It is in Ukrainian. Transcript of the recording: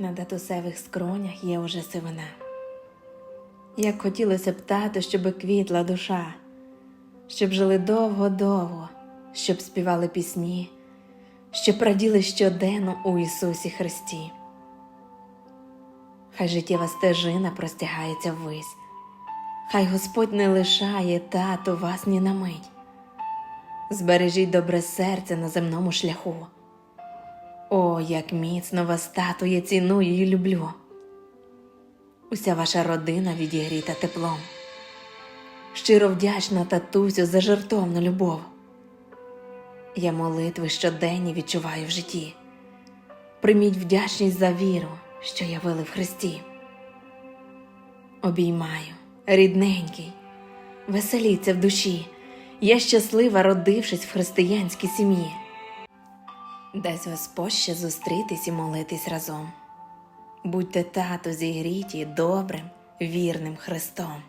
На татусевих скронях є уже сивина. Як хотілося б тато, щоби квітла душа, щоб жили довго-довго, щоб співали пісні, щоб раділи щоденно у Ісусі Христі. Хай життєва стежина простягається ввись, хай Господь не лишає тату вас ні на мить. Збережіть добре серце на земному шляху. Як міцно вас тату я ціную і люблю. Уся ваша родина відігріта теплом. Щиро вдячна татусю за жертовну любов. Я молитви щоденні відчуваю в житті. Прийміть вдячність за віру, що явили в Христі. Обіймаю, рідненький, веселіться в душі. Я щаслива, родившись в християнській сім'ї. Дасть вас поще зустрітись і молитись разом. Будьте тато зігріті добрим, вірним Христом.